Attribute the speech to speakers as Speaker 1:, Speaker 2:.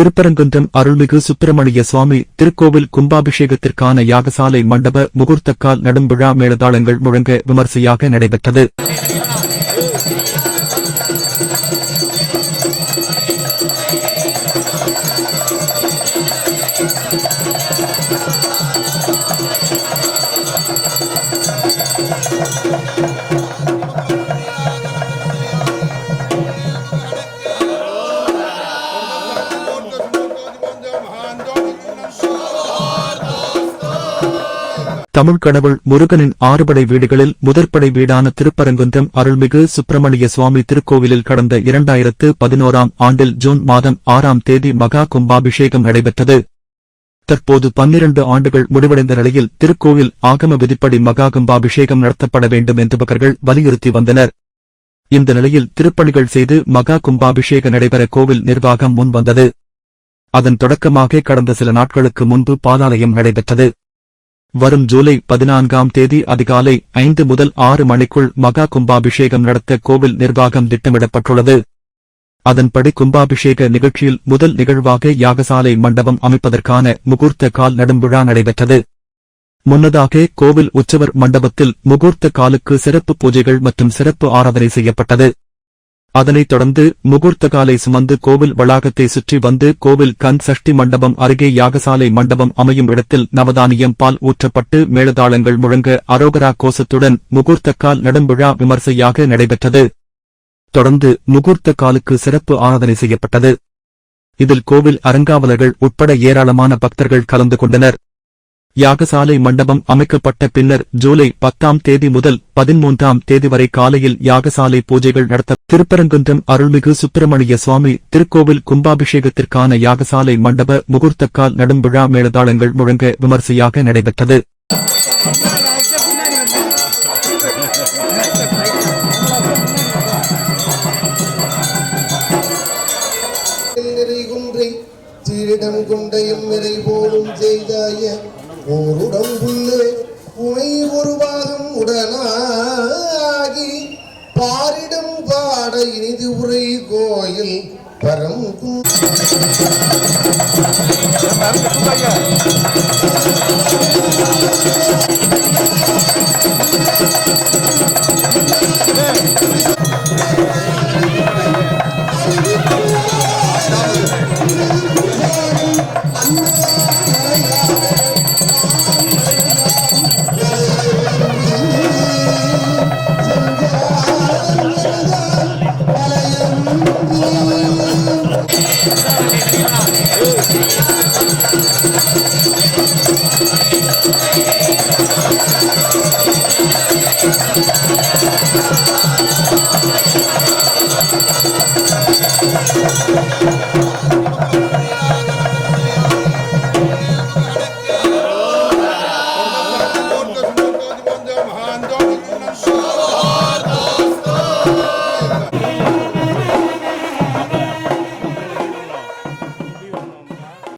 Speaker 1: திருப்பரங்குன்றம் அருள்மிகு சுப்பிரமணிய சுவாமி திருக்கோவில் கும்பாபிஷேகத்திற்கான யாகசாலை மண்டப முகூர்த்தக்கால் நடும் விழா மேலதாளங்கள் முழங்க விமர்சையாக நடைபெற்றது. தமிழ் கடவுள் முருகனின் ஆறுபடை வீடுகளில் முதற்படை வீடான திருப்பரங்குன்றம் அருள்மிகு சுப்பிரமணிய சுவாமி திருக்கோவிலில் கடந்த இரண்டாயிரத்து பதினோராம் ஆண்டில் ஜூன் மாதம் ஆறாம் தேதி மகா கும்பாபிஷேகம் நடைபெற்றது. தற்போது பன்னிரண்டு ஆண்டுகள் முடிவடைந்த நிலையில் திருக்கோவில் ஆகம விதிப்படி மகா கும்பாபிஷேகம் நடத்தப்பட வேண்டும் என்று பக்தர்கள் வலியுறுத்தி வந்தனர். இந்த நிலையில் திருப்பணிகள் செய்து மகா கும்பாபிஷேக நடைபெற கோவில் நிர்வாகம் முன்வந்தது. அதன் தொடக்கமாக கடந்த சில நாட்களுக்கு முன்பு பாலாலயம் நடைபெற்றது. வரும் ஜூலை பதினான்காம் தேதி அதிகாலை ஐந்து முதல் ஆறு மணிக்குள் மகா கும்பாபிஷேகம் நடத்த கோவில் நிர்வாகம் திட்டமிடப்பட்டுள்ளது. அதன்படி கும்பாபிஷேக நிகழ்ச்சியில் முதல் நிகழ்வாக யாகசாலை மண்டபம் அமைப்பதற்கான முகூர்த்த கால் நடும்விழா நடைபெற்றது. முன்னதாக கோவில் உற்சவர் மண்டபத்தில் முகூர்த்த காலுக்கு சிறப்பு பூஜைகள் மற்றும் சிறப்பு ஆராதனை செய்யப்பட்டது. அதனைத் தொடர்ந்து முகூர்த்த காலை சுமந்து கோவில் வளாகத்தை சுற்றி வந்து கோவில் கண் சஷ்டி மண்டபம் அருகே யாகசாலை மண்டபம் அமையும் இடத்தில் நவதானியம் பால் ஊற்றப்பட்டு மேளதாளங்கள் முழங்க அரோகரா கோஷத்துடன் முகூர்த்த கால் விழா விமர்சையாக நடைபெற்றது. தொடர்ந்து முகூர்த்த காலுக்கு சிறப்பு ஆராதனை செய்யப்பட்டது. இதில் கோவில் அறங்காவலர்கள் உட்பட ஏராளமான பக்தர்கள் கலந்து கொண்டனர். யாகசாலை மண்டபம் அமைக்கப்பட்ட பின்னர் ஜூலை பத்தாம் தேதி முதல் பதிமூன்றாம் தேதி வரை காலையில் யாகசாலை பூஜைகள் நடத்த திருப்பரங்குன்றம் அருள்மிகு சுப்பிரமணிய சுவாமி திருக்கோவில் கும்பாபிஷேகத்திற்கான யாகசாலை மண்டப முகூர்த்தக்கால் நடும் விழா மேலதாளங்கள் முழங்க விமர்சையாக நடைபெற்றது.
Speaker 2: குன்றை சீரிடம் குண்டையும் நிறை போலும் செய்தாய. ஓருடம்புள்ளே உனை ஒரு பாகம் உடனாகி பாரிடம் பாட இனிது உரை கோயில் பரம் Oh,